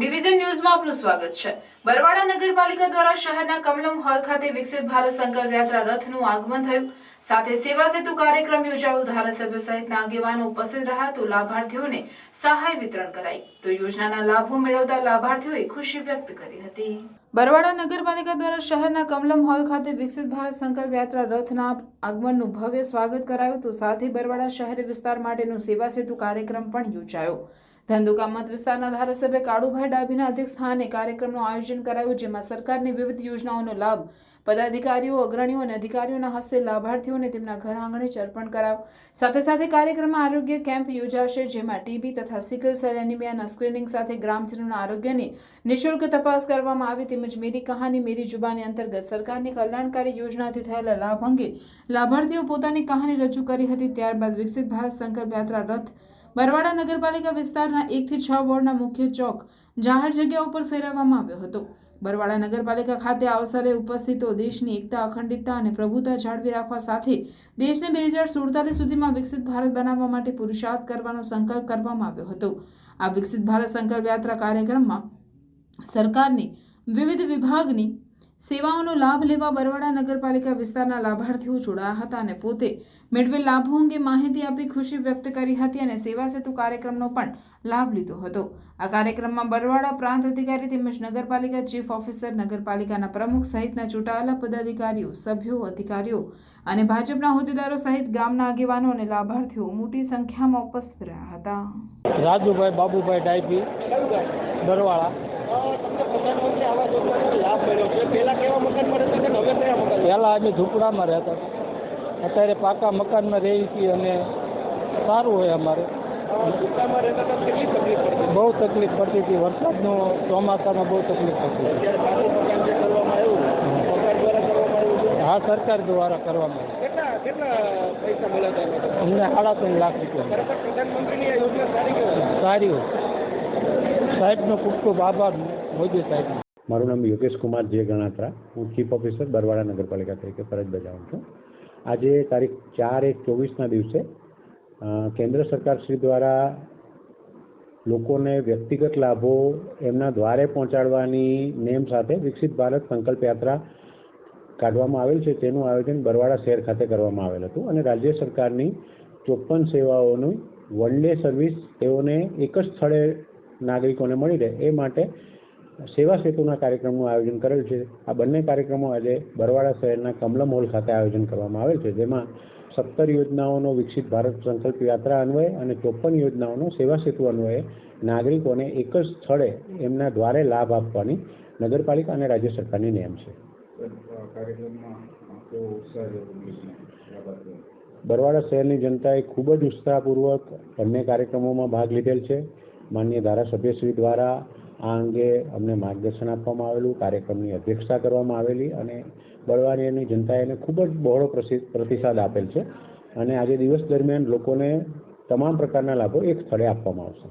Division ન્યૂઝમાં આપનું સ્વાગત છે. બરવાડા નગરપાલિકા દ્વારા શહેરના કમલમ હોલ ખાતે વિકસિત ભારત સંકલ્પ યાત્રા રથનું આગમન થયું. સાથે સેવા સેતુ કાર્યક્રમ યોજાયો. ધારાસભ્ય સહિતના આગેવાનો ઉપસ્થિત રહ્યા તો લાભાર્થીઓને સહાય વિતરણ કરાઈ. તો યોજનાના લાભો મેળવતા લાભાર્થીઓએ ખુશી વ્યક્ત કરી હતી. બરવાડા નગરપાલિકા દ્વારા શહેરના કમલમ હોલ ખાતે વિકસિત ભારત સંકલ્પ યાત્રા રથના આગમનનું ભવ્ય સ્વાગત કરાયું. તો સાથે બરવાડા શહેરી વિસ્તાર માટેનો સેવા સેતુ કાર્યક્રમ પણ યોજાયો. ધંધુકા મત વિસ્તારના ધારાસભ્ય કાળુભાઈ ડાભીના અધ્યક્ષસ્થાને કાર્યક્રમનું આયોજન કરાયું, જેમાં સરકારની વિવિધ યોજનાઓનો લાભ, પદાધિકારીઓ, અગ્રણીઓ અને અધિકારીઓના હસ્તે લાભાર્થીઓને તેમના ઘર આંગણે ચર્પણ કરાવ સાથે સાથે કાર્યક્રમમાં આરોગ્ય કેમ્પ યોજાશે, જેમાં ટીબી તથા સિકલ સેલ એનિમિયાના સ્ક્રીનિંગ સાથે ગ્રામજનોના આરોગ્યની નિઃશુલ્ક તપાસ કરવામાં આવી, તેમજ મેરી કહાની, મેરી જુબાની અંતર્ગત સરકારની કલ્યાણકારી યોજનાથી થયેલા લાભ અંગે લાભાર્થીઓ પોતાની કહાની રજૂ કરી હતી, ત્યારબાદ વિકસિત ભારત સંકલ્પ યાત્રા રથ બરવાડા નગરપાલિકા વિસ્તારના એકથી છ વોર્ડના મુખ્ય ચોક જાહેર જગ્યા ઉપર ફેરવવામાં આવ્યો હતો. બરવાડા નગરપાલિકા ખાતે આ અવસરે ઉપસ્થિતો દેશની એકતા, અખંડિતતા અને પ્રભુતા જાળવી રાખવા સાથે દેશને બે હજાર સુડતાલીસ સુધીમાં વિકસિત ભારત બનાવવા માટે પુરુષાર્થ કરવાનો સંકલ્પ કરવામાં આવ્યો હતો. આ વિકસિત ભારત સંકલ્પ યાત્રા કાર્યક્રમમાં સરકારની વિવિધ વિભાગની સેવાઓનો લાભ લેવા બરવાડા નગરપાલિકા વિસ્તારના લાભાર્થીઓ જોડાયા હતા અને પોતે મેળવેલ લાભો અંગે માહિતી આપી ખુશી વ્યક્ત કરી હતી અને સેવા સેતુ કાર્યક્રમનો પણ લાભ લીધો હતો. આ કાર્યક્રમમાં બરવાડા પ્રાંત અધિકારી તેમજ નગરપાલિકા ચીફ ઓફિસર, નગરપાલિકાના પ્રમુખ સહિતના ચૂંટાયેલા પદાધિકારીઓ, સભ્યો, અધિકારીઓ અને ભાજપના હોદ્દેદારો સહિત ગામના આગેવાનો અને લાભાર્થીઓ મોટી સંખ્યામાં ઉપસ્થિત રહ્યા હતા. રાજુભાઈ, બાબુભાઈ ડાયપી, બરવાળા. લાભ મળ્યો છે પહેલા કેવા મકાનમાં રહેતા હતા ને હવે કયા મકાન પહેલાં અમે ઝૂંપડામાં રહેતા અત્યારે પાકા મકાનમાં રહી છીએ અને સારું હોય અમારે. બહુ તકલીફ પડતી હતી. વરસાદનો ચોમાસામાં બહુ તકલીફ પડતી હતી. હા સરકાર દ્વારા કરવામાં? અમને સાડા ત્રણ લાખ રૂપિયા સારી હોય. સાહેબનો ખૂબ ખૂબ આભાર મોદી સાહેબનો. મારું નામ યોગેશ કુમાર જે ગણાત્રા. હું ચીફ ઓફિસર બરવાડા નગરપાલિકા તરીકે ફરજ બજાવું છું. આજે તારીખ ચાર એક ચોવીસના દિવસે કેન્દ્ર સરકાર શ્રી દ્વારા લોકોને વ્યક્તિગત લાભો એમના દ્વારે પહોંચાડવાની નેમ સાથે વિકસિત ભારત સંકલ્પ યાત્રા કાઢવામાં આવેલ છે. તેનું આયોજન બરવાડા શહેર ખાતે કરવામાં આવેલ હતું અને રાજ્ય સરકારની ચોપન સેવાઓનું વન ડે સર્વિસ તેઓને એક જ સ્થળે નાગરિકોને મળી રહે એ માટે સેવા સેતુના કાર્યક્રમનું આયોજન કરેલ છે. આ બંને કાર્યક્રમો આજે બરવાડા શહેરના કમલમ હોલ ખાતે આયોજન કરવામાં આવેલ છે, જેમાં સત્તર યોજનાઓનો વિકસિત ભારત સંકલ્પ યાત્રા અન્વયે અને ચોપન યોજનાઓનો સેવા સેતુ અન્વયે નાગરિકોને એક જ સ્થળે એમના દ્વારે લાભ આપવાની નગરપાલિકા અને રાજ્ય સરકારની નેમ છે. બરવાડા શહેરની જનતાએ ખૂબ જ ઉત્સાહપૂર્વક બંને કાર્યક્રમોમાં ભાગ લીધેલ છે. માન્ય ધારાસભ્યશ્રી દ્વારા આ અંગે અમને માર્ગદર્શન આપવામાં આવેલું, કાર્યક્રમની અધ્યક્ષતા કરવામાં આવેલી અને બળવાનિયાની જનતાએ એને ખૂબ જ બહોળો પ્રતિસાદ આપેલ છે. અને આજે દિવસ દરમિયાન લોકોને તમામ પ્રકારના લાભો એક સ્થળે આપવામાં આવશે.